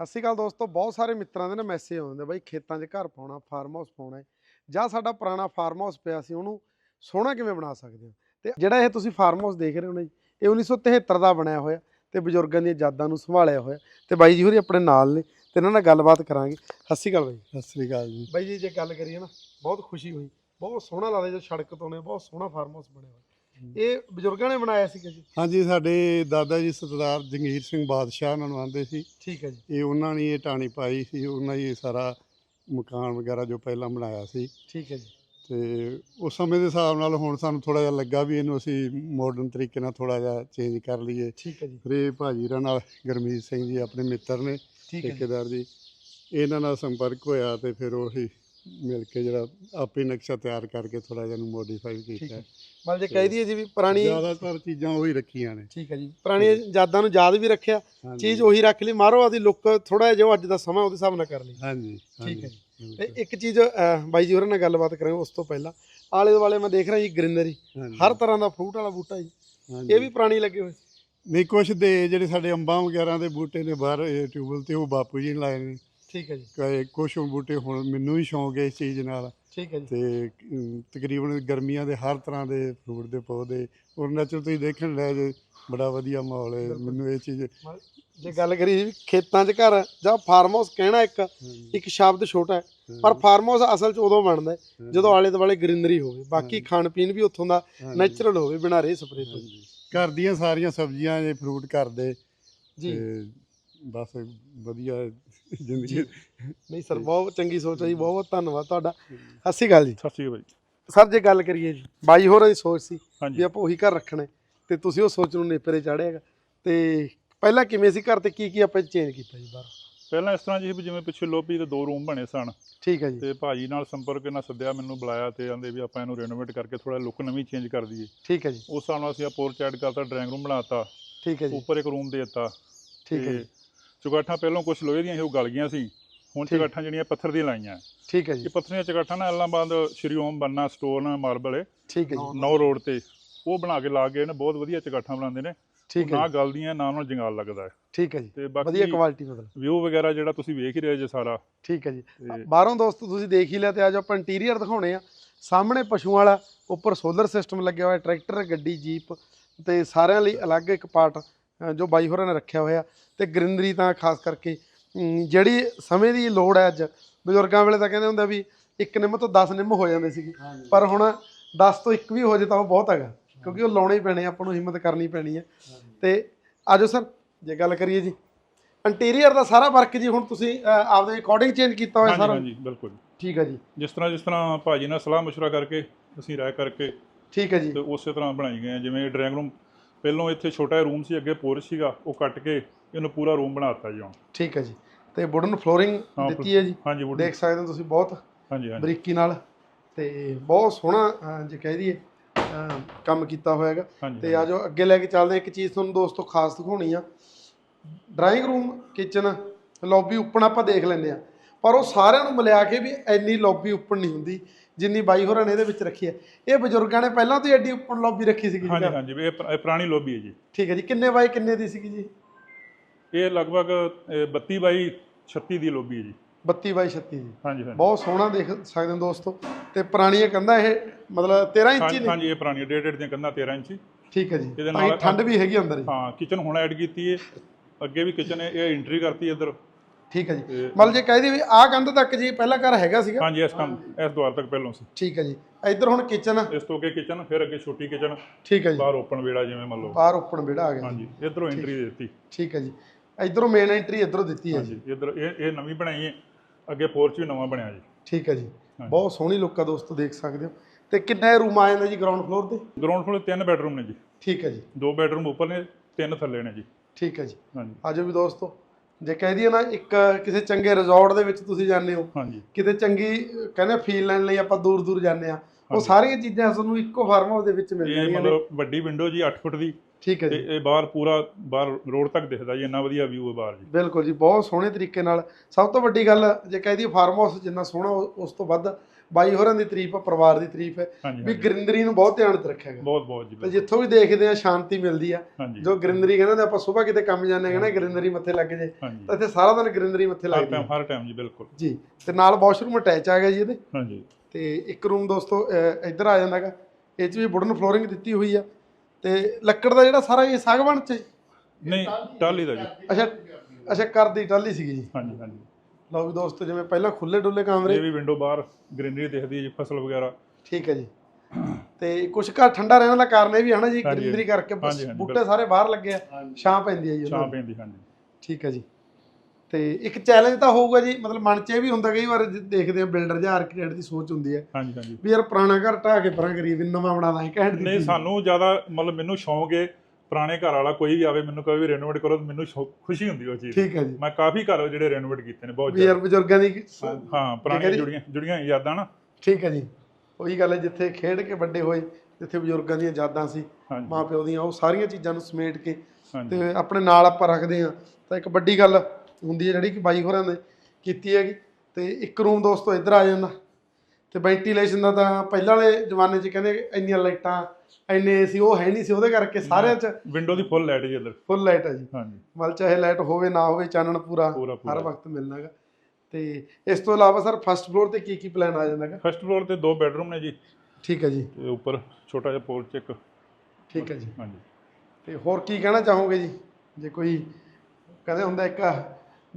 ਸਤਿ ਸ਼੍ਰੀ ਅਕਾਲ ਦੋਸਤੋ ਬਹੁਤ ਸਾਰੇ ਮਿੱਤਰਾਂ ਦੇ ਨਾ ਮੈਸੇਜ ਆਉਂਦੇ ਬਾਈ ਖੇਤਾਂ 'ਚ ਘਰ ਪਾਉਣਾ ਫਾਰਮ ਹਾਊਸ ਪਾਉਣਾ ਹੈ ਜਾਂ ਸਾਡਾ ਪੁਰਾਣਾ ਫਾਰਮ ਹਾਊਸ ਪਿਆ ਸੀ ਉਹਨੂੰ ਸੋਹਣਾ ਕਿਵੇਂ ਬਣਾ ਸਕਦੇ ਹਾਂ? ਤੇ ਜਿਹੜਾ ਇਹ ਤੁਸੀਂ ਫਾਰਮ ਹਾਊਸ ਦੇਖ ਰਹੇ ਹੋ ਨਾ ਜੀ ਇਹ 1973 ਦਾ ਬਣਿਆ ਹੋਇਆ ਤੇ ਬਜ਼ੁਰਗਾਂ ਦੀਆਂ ਯਾਦਾਂ ਨੂੰ ਸੰਭਾਲਿਆ ਹੋਇਆ ਤੇ ਬਾਈ ਜੀ ਹੋਰੀ ਆਪਣੇ ਨਾਲ ਨੇ ਤੇ ਇਹਨਾਂ ਨਾਲ ਗੱਲਬਾਤ ਕਰਾਂਗੇ। ਸਤਿ ਸ਼੍ਰੀ ਅਕਾਲ ਬਾਈ। ਸਤਿ ਸ੍ਰੀ ਅਕਾਲ ਜੀ। ਬਾਈ ਜੀ ਜੇ ਗੱਲ ਕਰੀਏ ਨਾ ਬਹੁਤ ਖੁਸ਼ੀ ਹੋਈ ਬਹੁਤ ਸੋਹਣਾ ਲੱਗਦਾ ਜਦੋਂ ਸੜਕ ਤੋਂ ਨੇ ਬਹੁਤ ਸੋਹਣਾ ਫਾਰਮ ਹਾਊਸ ਬਣਿਆ ਹੋਇਆ। ਇਹ ਬਜ਼ੁਰਗਾਂ ਨੇ ਬਣਾਇਆ ਸੀਗਾ ਜੀ? ਹਾਂਜੀ ਸਾਡੇ ਦਾਦਾ ਜੀ ਸਰਦਾਰ ਜੰਗੀਰ ਸਿੰਘ ਬਾਦਸ਼ਾਹ ਉਹਨਾਂ ਨੂੰ ਆਂਦੇ ਸੀ। ਠੀਕ ਹੈ ਜੀ। ਇਹ ਉਹਨਾਂ ਨੇ ਇਹ ਟਾਣੀ ਪਾਈ ਸੀ ਉਹਨਾਂ ਹੀ ਇਹ ਸਾਰਾ ਮਕਾਨ ਵਗੈਰਾ ਜੋ ਪਹਿਲਾਂ ਬਣਾਇਆ ਸੀ। ਠੀਕ ਹੈ ਜੀ। ਤੇ ਉਸ ਸਮੇਂ ਦੇ ਹਿਸਾਬ ਨਾਲ ਹੁਣ ਸਾਨੂੰ ਥੋੜਾ ਜਿਹਾ ਲੱਗਾ ਵੀ ਇਹਨੂੰ ਅਸੀਂ ਮਾਡਰਨ ਤਰੀਕੇ ਨਾਲ ਥੋੜਾ ਜਿਹਾ ਚੇਂਜ ਕਰ ਲਈਏ। ਠੀਕ ਹੈ ਜੀ। ਫਿਰ ਇਹ ਭਾਜੀਰਾਂ ਨਾਲ ਗਰਮੀਤ ਸਿੰਘ ਜੀ ਆਪਣੇ ਮਿੱਤਰ ਨੇ ਠੀਕ ਹੈ ਠੇਕੇਦਾਰ ਜੀ। ਇਹਨਾਂ ਨਾਲ ਸੰਪਰਕ ਹੋਇਆ ਤੇ ਫਿਰ ਉਹੀ ਮਿਲ ਕੇ ਜਿਹੜਾ ਆਪੇ ਨਕਸ਼ਾ ਤਿਆਰ ਕਰਕੇ ਥੋੜਾ ਜਿਹਾ ਨੂੰ ਮੋਡੀਫਾਈ ਠੀਕ ਕੀਤਾ ਹੈ। ਮਤਲਬ ਜੇ ਕਹਿ ਦਈਏ ਜੀ ਵੀ ਪੁਰਾਣੀ ਜ਼ਿਆਦਾਤਰ ਚੀਜ਼ਾਂ ਉਹੀ ਰੱਖੀਆਂ ਨੇ। ਠੀਕ ਹੈ ਜੀ। ਪੁਰਾਣੀਆਂ ਯਾਦਾਂ ਨੂੰ ਯਾਦ ਵੀ ਰੱਖਿਆ। ਹਾਂਜੀ। ਚੀਜ਼ ਉਹੀ ਰੱਖ ਲਈ। ਮਾਰੋ ਆਦੀ ਲੁੱਕ ਥੋੜਾ ਜਿਹਾ ਜੋ ਅੱਜ ਦਾ ਸਮਾਂ ਉਹਦੇ ਹਿਸਾਬ ਨਾਲ ਕਰ ਲਈ। ਹਾਂਜੀ ਠੀਕ ਹੈ ਹਾਂਜੀ, ਤੇ। ਇੱਕ ਚੀਜ਼ ਅਹ, ਬਾਈ ਜੀ ਹੋਰਾਂ ਨਾਲ ਗੱਲਬਾਤ ਕਰਾਂਗੇ ਉਸ ਤੋਂ ਪਹਿਲਾਂ। ਆਲੇ ਦੁਆਲੇ ਮੈਂ ਦੇਖ ਰਿਹਾ ਜੀ ਗ੍ਰੀਨਰੀ। ਹਾਂਜੀ, ਹਰ ਤਰ੍ਹਾਂ ਦਾ ਫਰੂਟ ਵਾਲਾ ਬੂਟਾ ਜੀ। ਹਾਂਜੀ। ਇਹ ਵੀ ਪੁਰਾਣੀ ਲੱਗੇ ਹੋਏ। ਨਹੀਂ ਕੁਛ ਦੇ ਜਿਹੜੇ ਸਾਡੇ ਅੰਬਾਂ ਵਗੈਰਾ ਦੇ ਬੂਟੇ ਨੇ ਬਾਹਰ ਟਿਊਬਲ ਤੇ ਉਹ ਬਾਪੂ ਜੀ ਨੇ ਲਾਏ ਨੇ। ਠੀਕ ਹੈ ਜੀ। ਕਈ ਕੁਛ ਬੂਟੇ ਹੁਣ ਮੈਨੂੰ ਵੀ ਸ਼ੌਂਕ ਹੈ ਇਸ ਚੀਜ਼ ਨਾਲ। ਠੀਕ ਹੈ ਜੀ। ਤੇ ਅਮ, ਤਕਰੀਬਨ ਗਰਮੀਆਂ ਦੇ ਹਰ ਤਰ੍ਹਾਂ ਦੇ ਫਰੂਟ ਦੇ ਪੌਦੇ ਔਰ ਨੈਚੁਰਲ ਤੁਸੀਂ ਦੇਖਣ ਲੈ ਜੇ ਬੜਾ ਵਧੀਆ ਮਾਹੌਲ ਹੈ। ਮੈਨੂੰ ਇਹ ਚੀਜ਼ ਜੇ ਗੱਲ ਕਰੀਏ ਵੀ ਖੇਤਾਂ 'ਚ ਘਰ ਜਾਂ ਫਾਰਮ ਹਾਊਸ ਕਹਿਣਾ ਇੱਕ ਇੱਕ ਸ਼ਬਦ ਛੋਟਾ ਹੈ। ਪਰ ਫਾਰਮ ਹਾਊਸ ਅਸਲ 'ਚ ਉਦੋਂ ਬਣਦਾ ਹੈ ਜਦੋਂ ਆਲੇ ਦੁਆਲੇ ਗ੍ਰੀਨਰੀ ਹੋਵੇ ਬਾਕੀ। ਖਾਣ ਪੀਣ ਵੀ ਉੱਥੋਂ ਦਾ ਨੈਚੁਰਲ ਹੋਵੇ ਬਿਨਾਂ ਰੇ ਸਪਰੇ ਤੋਂ। ਘਰ ਦੀਆਂ ਸਾਰੀਆਂ ਸਬਜ਼ੀਆਂ ਜੇ ਫਰੂਟ ਘਰ ਦੇ ਜੀ। ਤੇ ਬਸ ਵਧੀਆ ਜ਼ਿੰਦਗੀ। ਨਹੀਂ ਸਰ ਬਹੁਤ ਚੰਗੀ ਸੋਚ ਹੈ ਜੀ ਬਹੁਤ ਬਹੁਤ ਧੰਨਵਾਦ ਤੁਹਾਡਾ। ਸ਼੍ਰੀ ਅਕਾਲ ਜੀ। ਸਤਿ ਸ਼੍ਰੀ ਅਕਾਲ ਜੀ। ਸਰ ਜੇ ਗੱਲ ਕਰੀਏ ਜੀ ਬਾਈ ਹੋਰਾਂ ਦੀ ਸੋਚ ਸੀ ਵੀ ਆਪਾਂ ਉਹੀ ਘਰ ਰੱਖਣਾ ਤੇ ਤੁਸੀਂ ਉਹ ਸੋਚ ਨੂੰ ਨੇਪਰੇ ਚਾੜਿਆਗਾ ਤੇ ਪਹਿਲਾਂ ਕਿਵੇਂ ਸੀ ਘਰ ਤੇ ਕੀ ਕੀ ਆਪਾਂ ਚੇਂਜ ਕੀਤਾ ਜੀ ਬਾਹਰ? ਪਹਿਲਾਂ ਇਸ ਤਰ੍ਹਾਂ ਜੀ ਜਿਵੇਂ ਪਿੱਛੇ ਲੋਬੀ ਦੇ ਦੋ ਰੂਮ ਬਣੇ ਸਨ। ਠੀਕ ਹੈ ਜੀ। ਤੇ ਭਾਜੀ ਨਾਲ ਸੰਪਰਕ ਨਾਲ ਸੱਦਿਆ ਮੈਨੂੰ ਬੁਲਾਇਆ ਤੇ ਆਂਦੇ ਵੀ ਆਪਾਂ ਇਹਨੂੰ ਰੈਨੋਵੇਟ ਕਰਕੇ ਥੋੜਾ ਲੁੱਕ ਨਵੀਂ ਚੇਂਜ ਕਰ ਦਈਏ। ਠੀਕ ਹੈ ਜੀ। ਉਸ ਹਿਸਾਬ ਨਾਲ ਅਸੀਂ ਆ ਪੋਰਚ ਐਡ ਕਰਤਾ ਡਰਾਇੰਗ ਰੂਮ ਬਣਾਤਾ ਠੀਕ ਹੈ ਜੀ। ਉੱਪਰ ਇੱਕ ਰੂਮ ਦੇ ਦਿੱਤਾ। ਠੀਕ ਹੈ ਚੁਗਾਠਾਂ ਪਹਿਲਾਂ ਕੁਝ ਲੋਹੇ ਦੀਆਂ ਸੀ ਉਹ ਗਲ ਗਈਆਂ ਸੀ। ਹੁਣ। ਚੁਗਾਠਾਂ ਜਿਹੜੀਆਂ ਪੱਥਰ ਦੀਆਂ ਲਾਈਆਂ। ਠੀਕ ਹੈ ਇਹ ਜੀ ਪੱਥਰੀਆਂ ਚੁਗਾਠਾਂ ਨਾ ਇਲਾਹਾਬਾਦ ਸ਼੍ਰੀ ਓਮ ਬੰਨਾ ਸਟੋਨ ਮਾਰਬਲ ਹੈ ਠੀਕ ਹੈ ਜੀ। ਨੌ ਰੋਡ ਤੇ। ਉਹ ਬਣਾ ਕੇ ਲਾ ਗਏ ਨੇ ਬਹੁਤ ਵਧੀਆ ਚੁਗਾਠਾਂ ਬਣਾਉਂਦੇ ਨੇ। ਠੀਕ ਨਾ ਹੈ ਜੀ, ਗਲਦੀਆਂ ਨਾ ਉਹਨਾਂ ਨੂੰ ਜੰਗਾਲ ਲੱਗਦਾ ਹੈ। ਠੀਕ ਹੈ ਜੀ। ਤੇ ਵਧੀਆ ਬਾਕੀ ਕੁਆਲਿਟੀ ਮਤਲਬ। ਵਿਊ ਵਗੈਰਾ ਜਿਹੜਾ ਤੁਸੀਂ ਵੇਖ ਹੀ ਰਹੇ ਜੇ ਸਾਰਾ। ਠੀਕ ਹੈ ਜੀ। ਬਾਹਰੋਂ ਦੋਸਤੋ ਤੁਸੀਂ ਦੇਖ ਹੀ ਲਿਆ ਤੇ ਅੱਜ ਆਪਾਂ ਇੰਟੀਰੀਅਰ ਦਿਖਾਉਣੇ ਆ। ਸਾਹਮਣੇ ਪਸ਼ੂਆਂ ਵਾਲਾ ਉੱਪਰ ਸੋਲਰ ਸਿਸਟਮ ਲੱਗਿਆ ਹੋਇਆ ਟਰੈਕਟਰ ਗੱਡੀ ਜੀਪ ਤੇ ਸਾਰਿਆਂ ਲਈ ਅਲੱਗ ਇੱਕ ਪਾਰਟ ਜੋ ਬਾਈ ਹੋਰਾਂ ਨੇ ਰੱਖਿਆ ਹੋਇਆ ਤੇ ਗ੍ਰੀਨਰੀ ਤਾਂ ਖਾਸ ਕਰਕੇ ਅਮ, ਜਿਹੜੀ ਸਮੇਂ ਦੀ ਲੋੜ ਹੈ ਅੱਜ ਬਜ਼ੁਰਗਾਂ ਵੇਲੇ ਤਾਂ ਕਹਿੰਦੇ ਹੁੰਦੇ ਵੀ ਇੱਕ ਨਿੰਮ ਤੋਂ 10 ਨਿੰਮ ਹੋ ਜਾਂਦੇ ਸੀਗੇ ਪਰ ਹੁਣ 10 ਤੋਂ ਇੱਕ ਵੀ ਹੋ ਜੇ ਤਾਂ ਉਹ ਬਹੁਤ ਹੈਗਾ ਕਿਉਂਕਿ ਉਹ ਲਾਉਣੇ ਹੀ ਪੈਣੇ ਆ, ਆਪਾਂ ਨੂੰ ਹਿੰਮਤ ਕਰਨੀ ਪੈਣੀ ਹੈ ਤੇ ਆਜੋ ਸਰ ਜੇ ਗੱਲ ਕਰੀਏ ਜੀ ਇੰਟੀਰੀਅਰ ਦਾ ਸਾਰਾ ਵਰਕ ਜੀ ਹੁਣ ਤੁਸੀਂ ਅਹ, ਆਪਦੇ ਅਕੋਰਡਿੰਗ ਚੇਂਜ ਕੀਤਾ ਹੋਇਆ ਹਾਂਜੀ ਸਾਰਾ ਹਾਂਜੀ ਬਿਲਕੁਲ ਠੀਕ ਹੈ ਜੀ ਜਿਸ ਤਰ੍ਹਾਂ ਜਿਸ ਤਰ੍ਹਾਂ ਭਾਜੀ ਨਾਲ ਸਲਾਹ مشورہ ਕਰਕੇ ਅਸੀਂ ਰਾਏ ਕਰਕੇ ਠੀਕ ਹੈ ਜੀ ਤੇ ਉਸੇ ਤਰ੍ਹਾਂ ਬਣਾਈ ਗਏ ਆ ਜਿਵੇਂ ਡਰਾਇੰਗ ਰੂਮ ਪਹਿਲੋਂ ਇੱਥੇ ਛੋਟਾ ਰੂਮ ਸੀ ਅੱਗੇ ਪੋਰਚ ਸੀਗਾ ਉਹ ਕੱਟ ਕੇ ਇਹਨੂੰ ਪੂਰਾ ਰੂਮ ਬਣਾਤਾ ਜੀ ਹੁਣ। ਠੀਕ ਹੈ ਜੀ। ਤੇ ਵੁਡਨ ਫਲੋਰਿੰਗ ਦਿੱਤੀ ਹੈ ਜੀ। ਹਾਂਜੀ ਦੇਖ ਸਕਦੇ ਹੋ ਤੁਸੀਂ ਬਹੁਤ ਹਾਂਜੀ ਹਾਂਜੀ। ਬਰੀਕੀ ਨਾਲ ਤੇ ਬਹੁਤ ਸੋਹਣਾ ਜੇ ਕਹਿ ਦਈਏ ਕੰਮ ਕੀਤਾ ਹੋਇਆ ਹੈਗਾ। ਤੇ ਆਜੋ ਅੱਗੇ ਲੈ ਕੇ ਚੱਲਦੇ ਇੱਕ ਚੀਜ਼ ਤੁਹਾਨੂੰ ਦੋਸਤੋ ਖਾਸ ਦਿਖਾਉਣੀ ਆ। ਡਰਾਇੰਗ ਰੂਮ ਕਿਚਨ ਲੌਬੀ ਉੱਪਰ ਆਪਾਂ ਦੇਖ ਲੈਂਦੇ ਆ ਪਰ ਉਹ ਸਾਰਿਆਂ ਨੂੰ ਮਿਲਿਆ ਕੇ ਵੀ ਇੰਨੀ ਲੌਬੀ ਉੱਪਰ ਨਹੀਂ ਹੁੰਦੀ। ਜਿੰਨੀ ਬਾਈ ਹੋਰਾਂ ਨੇ ਇਹਦੇ ਵਿੱਚ ਰੱਖੀ ਹੈ। ਇਹ ਬਜ਼ੁਰਗਾਂ ਨੇ ਪਹਿਲਾਂ ਤੋਂ ਹੀ ਐਡੀ ਉੱਪਰ ਲੌਬੀ ਰੱਖੀ ਸੀਗੀ ਜੀ। ਹਾਂਜੀ। ਹਾਂਜੀ ਇਹ ਪੁਰਾ- ਇਹ ਪੁਰਾਣੀ ਲੋਬੀ ਹੈ ਜੀ। ਠੀਕ ਹੈ ਜੀ ਕਿੰਨੇ ਬਾਈ ਕਿੰਨੇ ਦੀ ਸੀਗੀ ਜੀ? ਇਹ ਲਗਭਗ ਅਹ, 32 ਬਾਈ 36 ਦੀ ਲੋਬੀ ਹੈ ਜੀ। 32 ਬਾਈ 36 ਦੀ ਹਾਂਜੀ ਹਾਂਜੀ। ਬਹੁਤ ਸੋਹਣਾ ਦੇਖ ਸਕਦੇ ਹੋ ਦੋਸਤੋ। ਤੇ ਪੁਰਾਣੀਆਂ ਕੰਧਾਂ ਇਹ ਮਤਲਬ 13 ਇੰਚੀ ਹਾਂਜੀ ਨੇ? ਹਾਂਜੀ ਇਹ ਪੁਰਾਣੀ ਡੇਢ ਡੇਢ ਦੀਆਂ ਕੰਧਾਂ 13 ਇੰਚੀ। ਠੀਕ ਹੈ ਜੀ। ਇਹਦੇ ਤਾਂ ਹੀ ਨਾਲ- ਠੰਡ ਵੀ ਹੈਗੀ ਅੰਦਰ ਜੀ। ਹਾਂ ਕਿਚਨ ਹੁਣ ਐਡ ਕੀਤੀ ਹੈ। ਅੱਗੇ ਵੀ ਕਿਚਨ ਹੈ ਇਹ ਐਂਟਰੀ ਕਰਤੀ ਇੱਧਰ। ਠੀਕ ਹੈ ਜੀ। ਮਤਲਬ ਜੇ ਕਹਿ ਦਈਏ ਵੀ ਆਹ ਕੰਧ ਤੱਕ ਜੀ ਪਹਿਲਾ ਘਰ ਹੈਗਾ ਸੀਗਾ। ਹਾਂਜੀ ਇਸ ਕੰਮ ਇਸ ਦੁਆਰ ਤੱਕ ਪਹਿਲੋਂ ਸੀ। ਠੀਕ ਹੈ ਜੀ। ਇੱਧਰ ਹੁਣ ਕਿਚਨ ਇਸ ਤੋਂ ਅੱਗੇ ਕਿਚਨ ਫਿਰ ਅੱਗੇ ਛੋਟੀ ਕਿਚਨ ਠੀਕ ਹੈ ਜੀ। ਬਾਹਰ ਓਪਨ ਵੇੜਾ ਜਿਵੇਂ ਮੰਨ ਲਓ। ਬਾਹਰ ਓਪਨ ਵਿਹੜਾ ਆ ਗਿਆ। ਹਾਂਜੀ ਇਧਰੋਂ ਐਂਟਰੀ ਦੇ ਦਿੱਤੀ। ਠੀਕ ਹੈ ਜੀ। ਇਧਰੋਂ ਮੇਨ ਐਂਟਰੀ ਇਧਰੋਂ ਦਿੱਤੀ ਹੈ ਜੀ। ਇਧਰ ਇਹ ਇਹ ਨਵੀਂ ਬਣਾਈ ਹੈ। ਅੱਗੇ ਪੋਰਚ ਵੀ ਨਵਾਂ ਬਣਿਆ ਜੀ। ਠੀਕ ਹੈ ਜੀ। ਬਹੁਤ ਸੋਹਣੀ ਲੁੱਕ ਆ ਦੋਸਤੋ ਦੇਖ ਸਕਦੇ ਹੋ। ਤੇ ਕਿੰਨੇ ਰੂਮ ਆ ਜਾਂਦੇ ਜੀ ਗਰਾਊਂਡ ਫਲੋਰ ਤੇ? ਗਰਾਊਂਡ ਫਲੋਰ ਤਿੰਨ ਬੈਡਰੂਮ ਨੇ ਜੀ। ਠੀਕ ਹੈ ਜੀ। ਦੋ ਬੈਡਰੂਮ ਉੱਪਰ ਨੇ ਤਿੰਨ ਥੱਲੇ ਨੇ ਜੀ। ਠੀਕ ਹੈ ਜੀ। ਹਾਂਜੀ। ਆਜੋ ਵੀ ਦੋਸਤੋ। ਜੇ ਕਹਿ ਦਈਏ ਨਾ ਇੱਕ ਕਿਸੇ ਚੰਗੇ ਰਿਜ਼ੋਰਟ ਦੇ ਵਿੱਚ ਤੁਸੀਂ ਜਾਂਦੇ ਹੋ ਹਾਂਜੀ। ਕਿਤੇ ਚੰਗੀ ਕਹਿੰਦੇ ਫੀਲ ਲੈਣ ਲਈ ਆਪਾਂ ਦੂਰ ਦੂਰ ਜਾਂਦੇ ਆ ਉਹ। ਸਾਰੀਆਂ ਚੀਜ਼ਾਂ ਤੁਹਾਨੂੰ ਇੱਕੋ ਫਾਰਮ ਹਾਊਸ ਦੇ ਵਿੱਚ ਮਿਲ ਜਾਂਦੀਆਂ ਨੇ। ਮਤਲਬ ਵੱਡੀ ਵਿੰਡੋ ਜੀ 8 ਫੁੱਟ ਦੀ। ਠੀਕ ਹੈ ਤੇ ਜੀ। ਇਹ ਬਾਹਰ ਪੂਰਾ ਬਾਹਰ ਰੋਡ ਤੱਕ ਦਿਖਦਾ ਜੀ ਇੰਨਾ ਵਧੀਆ ਵਿਊ ਹੈ ਬਾਹਰ ਜੀ। ਬਿਲਕੁਲ ਜੀ ਬਹੁਤ ਸੋਹਣੇ ਤਰੀਕੇ ਨਾਲ। ਸਭ ਤੋਂ ਵੱਡੀ ਗੱਲ ਜੇ ਕਹਿ ਦਈਏ ਫਾਰਮ ਹਾਊਸ ਜਿੰਨਾ ਸੋਹਣਾ ਉਸ ਤੋਂ ਵੱਧ ਬਾਈ ਹੋਰਾਂ ਦੀ ਤਾਰੀਫ ਆ ਪਰਿਵਾਰ ਦੀ ਤਾਰੀਫ ਹੈ ਵੀ। ਗ੍ਰਿੰਦਰੀ ਨੂੰ ਬਹੁਤ ਧਿਆਨ ਤੇ ਰੱਖਿਆ ਗਿਆ। ਬਹੁਤ ਬਹੁਤ ਜੀ ਤੇ। ਜਿੱਥੋਂ ਵੀ ਦੇਖਦੇ ਆ ਸ਼ਾਂਤੀ ਮਿਲਦੀ ਆ। ਜੋ ਗ੍ਰਿੰਦਰੀ ਕਹਿੰਦੇ ਆਪਾਂ ਸਵੇਰ ਕਿਤੇ ਕੰਮ ਜਾਂਦੇ ਕਹਿੰਦੇ ਗ੍ਰਿੰਦਰੀ ਮੱਥੇ ਲੱਗ ਜੇ। ਤਾਂ ਇੱਥੇ ਸਾਰਾ ਦਿਨ ਗ੍ਰਿੰਦਰੀ ਮੱਥੇ ਲੱਗਦੀ ਆ। ਹਰ ਟਾਈਮ ਜੀ ਬਿਲਕੁਲ। ਜੀ। ਤੇ ਨਾਲ ਵਾਸ਼ਰੂਮ ਅਟੈਚ ਆ ਗਿਆ ਜੀ ਇਹਦੇ। ਹਾਂਜੀ। ਤੇ ਇੱਕ ਰੂਮ ਦੋਸਤੋ ਇੱਧਰ ਆ ਜਾਂਦਾਗਾ ਇਹ 'ਚ ਵੀ ਵੁਡਨ ਫਲੋਰਿੰਗ ਦਿੱਤੀ ਹੋਈ ਆ। ਤੇ ਲੱਕੜ ਦਾ ਜਿਹੜਾ ਸਾਰਾ ਇਹ ਸਾਗਵਾਨ ਚ ਨਹੀਂ ਟਾਲੀ ਦਾ ਜੀ। ਅੱਛਾ ਅੱਛਾ ਕਰਦੀ ਟਾਲੀ ਸੀਗੀ ਜੀ। ਹਾਂਜੀ ਹਾਂਜੀ। ਲਓ ਵੀ ਦੋਸਤੋ ਜਿਵੇਂ ਪਹਿਲਾਂ ਖੁੱਲੇ ਡੁੱਲੇ ਕਮਰੇ। ਇਹ ਵੀ ਵਿੰਡੋ ਬਾਹਰ ਗ੍ਰੀਨਰੀ ਦਿਖਦੀ ਹੈ ਜੀ ਫਸਲ ਵਗੈਰਾ। ਠੀਕ ਹੈ ਜੀ। ਤੇ ਕੁਛ ਘਰ ਠੰਡਾ ਰਹਿਣ ਦਾ ਕਾਰਨ ਇਹ ਵੀ ਹੈ ਨਾ ਜੀ ਹਾਂਜੀ, ਗ੍ਰਿੰਦਰੀ ਕਰਕੇ ਬਸ ਹਾਂਜੀ, ਹਾਂਜੀ, ਬੂਟੇ ਸਾਰੇ ਬਾਹਰ ਲੱਗੇ ਆ ਛਾਂ ਪੈਂਦੀ ਹੈ ਜੀ ਉਹਨਾਂ ਛਾਂ ਨੂੰ। ਪੈਂਦੀ ਹਾਂਜੀ। ਠੀਕ ਹੈ ਜੀ। ਤੇ ਇੱਕ ਚੈਲੰਜ ਤਾਂ ਹੋਊਗਾ ਜੀ ਮਤਲਬ ਮਨ 'ਚ ਇਹ ਵੀ ਹੁੰਦਾ ਕਈ ਵਾਰ ਜੇ ਦੇਖਦੇ ਆ ਬਿਲਡਰ ਜਾਂ ਆਰਕੀਟੈਕਟ ਦੀ ਸੋਚ ਹੁੰਦੀ ਹੈ ਹਾਂਜੀ ਹਾਂਜੀ। ਵੀ ਯਾਰ ਪੁਰਾਣਾ ਘਰ ਢਾਹ ਕੇ ਪਰਾਂ ਕਰੀਏ ਵੀ ਨਵਾਂ ਬਣਾ ਦਾਂਗੇ ਕਹਿਣ ਦੀ ਨਹੀਂ। ਸਾਨੂੰ ਜ਼ਿਆਦਾ ਮਤਲਬ ਮੈਨੂੰ ਸ਼ੌਂਕ ਹੈ ਪੁਰਾਣੇ ਘਰ ਵਾਲਾ ਕੋਈ ਵੀ ਆਵੇ ਮੈਨੂੰ ਕਹੇ ਵੀ ਰੈਨੋਵੇਟ ਕਰੋ ਤਾਂ ਮੈਨੂੰ ਖੁਸ਼ੀ ਹੁੰਦੀ ਉਹ ਚੀਜ਼ ਦੀ। ਠੀਕ ਹੈ ਜੀ। ਮੈਂ ਕਾਫੀ ਘਰ ਜਿਹੜੇ ਰੈਨੋਵੇਟ ਕੀਤੇ ਨੇ ਬਹੁਤ ਜ਼ਿਆਦਾ। ਬਜ਼ੁਰਗਾਂ ਦੀ ਹਾਂ ਪੁਰਾਣੀਆਂ ਜੀ। ਜੁੜੀਆਂ ਜੁੜੀਆਂ ਯਾਦਾਂ ਨਾ। ਠੀਕ ਹੈ ਜੀ। ਉਹੀ ਗੱਲ ਹੈ ਜਿੱਥੇ ਖੇਡ ਕੇ ਵੱਡੇ ਹੋਏ ਜਿੱਥੇ ਬਜ਼ੁਰਗਾਂ ਦੀਆਂ ਯਾਦਾਂ ਸੀ ਹਾਂਜੀ। ਮਾਪਿਓ ਦੀਆਂ ਉਹ ਸਾਰੀਆਂ ਚੀਜ਼ਾਂ ਨੂੰ ਸਮੇਟ ਕੇ ਹਾਂਜੀ। ਤੇ ਆਪਣੇ ਨਾਲ ਆਪਾਂ ਰੱਖਦੇ ਆ ਤਾਂ ਇੱਕ ਵੱਡੀ ਗੱਲ ਹੁੰਦੀ ਹੈ ਜਿਹੜੀ ਕਿ ਬਾਈ ਹੋਰਾਂ ਨੇ ਕੀਤੀ ਹੈਗੀ। ਤੇ ਇੱਕ ਰੂਮ ਦੋਸਤੋ ਇੱਧਰ ਆ ਜਾਂਦਾ। ਤੇ ਵੈਂਟੀਲੇਸ਼ਨ ਦਾ ਤਾਂ ਪਹਿਲਾਂ ਵਾਲੇ ਜ਼ਮਾਨੇ 'ਚ ਕਹਿੰਦੇ ਇੰਨੀਆਂ ਲਾਈਟਾਂ ਇੰਨੇ ਸੀ ਉਹ ਹੈ ਨਹੀਂ ਸੀ ਉਹਦੇ ਕਰਕੇ ਸਾਰਿਆਂ 'ਚ ਵਿੰਡੋ ਦੀ ਫੁੱਲ ਲਾਈਟ ਜੀ ਇੱਧਰ। ਫੁੱਲ ਲਾਈਟ ਹੈ ਜੀ। ਹਾਂਜੀ। ਮਲ ਚਾਹੇ ਲਾਈਟ ਹੋਵੇ ਨਾ ਹੋਵੇ ਚਾਨਣ ਪੂਰਾ ਪੂਰਾ ਹਰ ਵਕਤ ਮਿਲਣਾਗਾ ਤੇ ਇਸ ਤੋਂ ਇਲਾਵਾ ਸਰ ਫਸਟ ਫਲੋਰ ਤੇ ਕੀ ਕੀ ਪਲਾਨ ਆ ਜਾਂਦਾਗਾ ਫਸਟ ਫਲੋਰ ਤੇ ਦੋ ਬੈਡਰੂਮ ਨੇ ਜੀ। ਠੀਕ ਹੈ ਜੀ। ਤੇ ਉੱਪਰ ਛੋਟਾ ਜਿਹਾ ਪੋਰਚ ਇੱਕ। ਠੀਕ ਹੈ ਜੀ। ਹਾਂਜੀ। ਤੇ ਹੋਰ ਕੀ ਕਹਿਣਾ ਚਾਹੋਗੇ ਜੀ? ਜੇ ਕੋਈ ਕਹਿੰਦੇ ਹੁੰਦਾ ਇੱਕ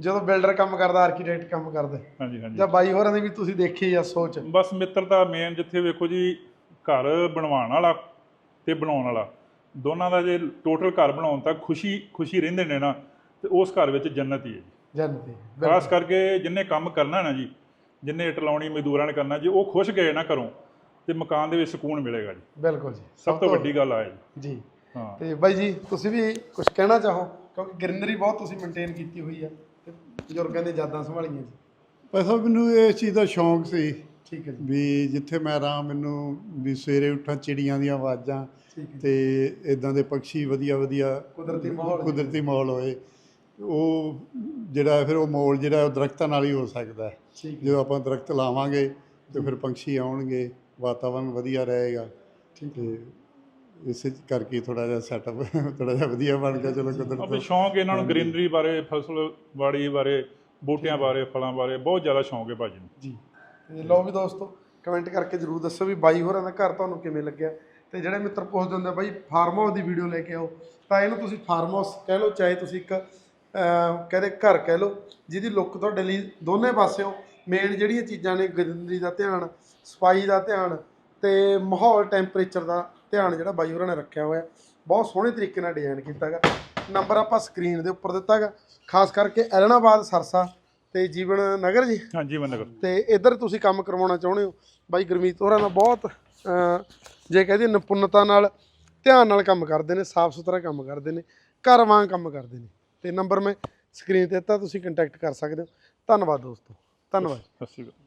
ਜਦੋਂ ਬਿਲਡਰ ਕੰਮ ਕਰਦਾ ਆਰਕੀਟੈਕਟ ਕੰਮ ਕਰਦਾ। ਹਾਂਜੀ ਹਾਂਜੀ। ਜਾਂ ਬਾਈ ਹੋਰਾਂ ਦੀ ਵੀ ਤੁਸੀਂ ਦੇਖੀ ਆ ਸੋਚ। ਬਸ ਮਿੱਤਰਤਾ ਮੇਨ ਜਿੱਥੇ ਵੇਖੋ ਜੀ ਘਰ ਬਣਵਾਉਣ ਵਾਲਾ ਤੇ ਬਣਾਉਣ ਵਾਲਾ। ਦੋਨਾਂ ਦਾ ਜੇ ਟੋਟਲ ਘਰ ਬਣਾਉਣ ਤੱਕ ਖੁਸ਼ੀ ਖੁਸ਼ੀ ਰਹਿੰਦੇ ਨੇ ਨਾ ਤੇ ਉਸ ਘਰ ਵਿੱਚ ਜੰਨਤ ਹੀ ਹੈ ਜੀ। ਜਨਤੀ ਖਾਸ ਕਰਕੇ ਜਿੰਨੇ ਕੰਮ ਕਰਨਾ ਨਾ ਜੀ ਜਿੰਨੇ ਇੱਟ ਲਾਉਣੀ ਮਜ਼ਦੂਰਾਂ ਨੇ ਕਰਨਾ ਜੇ ਉਹ ਖੁਸ਼ ਗਏ ਨਾ ਘਰੋਂ ਤੇ ਮਕਾਨ ਦੇ ਵਿੱਚ ਸਕੂਨ ਮਿਲੇਗਾ ਜੀ। ਬਿਲਕੁਲ ਜੀ। ਸਭ ਤੋਂ ਵੱਡੀ ਗੱਲ ਆ ਜੀ। ਜੀ। ਹਾਂ। ਤੇ ਬਾਈ ਜੀ ਤੁਸੀਂ ਵੀ ਕੁਝ ਕਹਿਣਾ ਚਾਹੋ? ਕਿਉਂਕਿ ਗ੍ਰਿਨਰੀ ਬਹੁਤ ਤੁਸੀਂ ਮੇਨਟੇਨ ਕੀਤੀ ਹੋਈ ਆ। ਤੇ ਬਜ਼ੁਰਗਾਂ ਦੀਆਂ ਯਾਦਾਂ ਸੰਭਾਲੀਆਂ ਜੀ। ਪੈਸਾ ਮੈਨੂੰ ਇਸ ਚੀਜ਼ ਦਾ ਸ਼ੌਂਕ ਸੀ ਠੀਕ ਹੈ ਜੀ। ਵੀ ਜਿੱਥੇ ਮੈਂ ਰਾਂ ਮੈਨੂੰ ਵੀ ਸਵੇਰੇ ਉੱਠਾਂ ਚਿੜੀਆਂ ਦੀਆਂ ਆਵਾਜ਼ਾਂ ਠੀਕ ਹੈ ਤੇ ਇਦਾਂ ਦੇ ਪੰਛੀ ਵਧੀਆ ਵਧੀਆ ਕੁਦਰਤੀ ਮਾਹੌਲ ਕੁਦਰਤੀ ਮਾਹੌਲ ਹੋਏ। ਉਹ ਜਿਹੜਾ ਫਿਰ ਉਹ ਮਾਹੌਲ ਜਿਹੜਾ ਉਹ ਦਰਖਤਾਂ ਨਾਲ ਹੀ ਹੋ ਸਕਦਾ ਹੈ। ਠੀਕ ਹੈ ਜਦੋਂ ਆਪਾਂ ਦਰਖਤ ਲਾਵਾਂਗੇ ਤੇ ਫਿਰ ਪੰਛੀ ਆਉਣਗੇ ਵਾਤਾਵਰਨ ਵਧੀਆ ਰਹੇਗਾ ਠੀਕ ਹੈ। ਤੇ ਇਸੇ ਕਰਕੇ ਥੋੜਾ ਜਿਹਾ ਸੈਟਅਪ ਥੋੜਾ ਜਿਹਾ ਵਧੀਆ ਬਣ ਗਿਆ ਚਲੋ ਆਪੇ ਕੁਦਰਤ ਸ਼ੌਂਕ ਇਹਨਾਂ ਨੂੰ ਗ੍ਰੀਨਰੀ ਬਾਰੇ ਫਸਲ ਬਾੜੀ ਬਾਰੇ ਬੂਟਿਆਂ ਬਾਰੇ ਫਲਾਂ ਬਾਰੇ ਬਹੁਤ ਜ਼ਿਆਦਾ ਸ਼ੌਂਕ ਹੈ ਭਾਜੀ ਨੂੰ। ਜੀ। ਤੇ ਲਓ ਵੀ ਦੋਸਤੋ ਕਮੈਂਟ ਕਰਕੇ ਜਰੂਰ ਦੱਸੋ ਵੀ ਬਾਈ ਹੋਰਾਂ ਦਾ ਘਰ ਤੁਹਾਨੂੰ ਕਿਵੇਂ ਲੱਗਿਆ। ਤੇ ਜਿਹੜੇ ਮਿੱਤਰ ਪੁੱਛਦੇ ਹੁੰਦੇ ਬਾਈ ਫਾਰਮ ਹਾਊਸ ਦੀ ਵੀਡੀਓ ਲੈ ਕੇ ਆਓ। ਤਾਂ ਇਹਨੂੰ ਤੁਸੀਂ ਫਾਰਮ ਹਾਊਸ ਕਹਿ ਲਓ ਚਾਹੇ ਤੁਸੀਂ ਇੱਕ ਕਹਦੇ ਘਰ ਕਹਿ ਲਓ ਜਿਹਦੀ ਲੁੱਕ ਤੁਹਾਡੇ ਲਈ ਦੋਨੇ ਪਾਸਿਓਂ ਮੇਨ ਜਿਹੜੀਆਂ ਚੀਜ਼ਾਂ ਨੇ ਗਰਿੰਦਰੀ ਦਾ ਧਿਆਨ ਸਫ਼ਾਈ ਦਾ ਧਿਆਨ ਤੇ ਮਾਹੌਲ ਟੈਂਪਰੇਚਰ ਦਾ ਧਿਆਨ ਜਿਹੜਾ ਬਾਈ ਹੋਰਾਂ ਨੇ ਰੱਖਿਆ ਹੋਇਆ ਬਹੁਤ ਸੋਹਣੇ ਤਰੀਕੇ ਨਾਲ ਡਿਜ਼ਾਈਨ ਕੀਤਾ ਗਾ ਨੰਬਰ ਆਪਾਂ ਸਕਰੀਨ ਦੇ ਉੱਪਰ ਦਿੱਤਾ ਗਾ ਖਾਸ ਕਰਕੇ ਐਲਨਾਬਾਦ ਸਰਸਾ ਤੇ ਜੀਵਨ ਨਗਰ ਜੀ। ਹਾਂਜੀ ਮੰਨਗਰ ਤੇ ਇੱਧਰ ਤੁਸੀਂ ਕੰਮ ਕਰਵਾਉਣਾ ਚਾਹੁੰਦੇ ਹੋ ਬਾਈ ਗੁਰਮੀਤ ਹੋਰਾਂ ਦਾ ਬਹੁਤ ਜੇ ਕਹਦੇ ਨਿਪੁੰਨਤਾ ਨਾਲ ਧਿਆਨ ਨਾਲ ਕੰਮ ਕਰਦੇ ਨੇ ਸਾਫ਼ ਸੁਥਰਾ ਕੰਮ ਕਰਦੇ ਨੇ ਘਰ ਵਾਂਗ ਕੰਮ ਕਰਦੇ ਨੇ। ਤੇ ਨੰਬਰ ਮੈਂ ਸਕਰੀਨ ਤੇ ਦਿੱਤਾ ਤੁਸੀਂ ਕੰਟੈਕਟ ਕਰ ਸਕਦੇ ਹੋ। ਧੰਨਵਾਦ ਦੋਸਤੋ ਧੰਨਵਾਦ। ਸਤਿ ਸ਼੍ਰੀ ਅਕਾਲ।